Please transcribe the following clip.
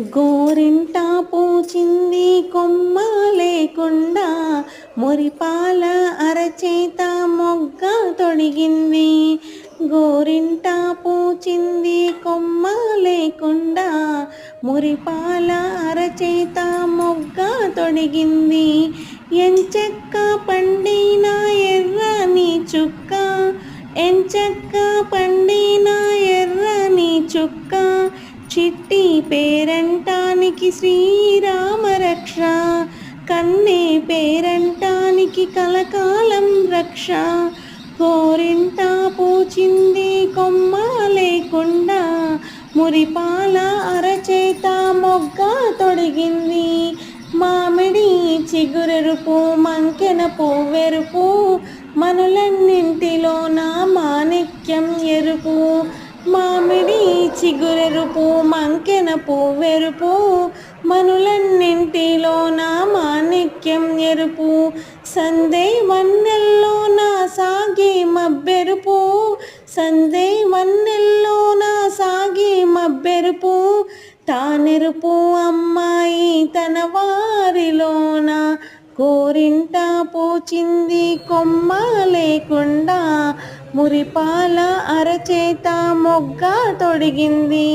గోరింట పూచింది కొమ్మ లేకుండా మురిపాల అరచేత మొగ్గ తొడిగింది. గోరింట పూచింది కొమ్మ లేకుండా మురిపాల అరచేత మొగ్గ తొడిగింది. ఎంచెక్క పండిన ఎర్రని చుక్క ఎంచెక్క పండిన ఎర్రని చుక్క చిట్టి పేరంటానికి శ్రీరామ రక్ష. కన్నే పేరంటానికి కలకాలం రక్ష. కోరింట పూచింది కొమ్మ లేకుండా మురిపాల అరచేత మొగ్గ తొడిగింది. మామిడి చిగురెరుపు మంకెన పువ్వెరుపు. మనులన్నింటిలో నా మాణిక్యం ఎరుపు. చిగురెరుపు మంకెన పువ్వెరుపు మనులన్నింటిలో నా మాణిక్యం ఎరుపు. సందే వన్నెల్లో నా సాగి మబ్బెరుపు. సందే వన్నెల్లో నా సాగి మబ్బెరుపు. తానెరుపు అమ్మాయి తన వారిలోన. కోరింట పూచింది కొమ్మ లేకుండా మురిపాల అరచేత మొగ్గ తొడిగింది.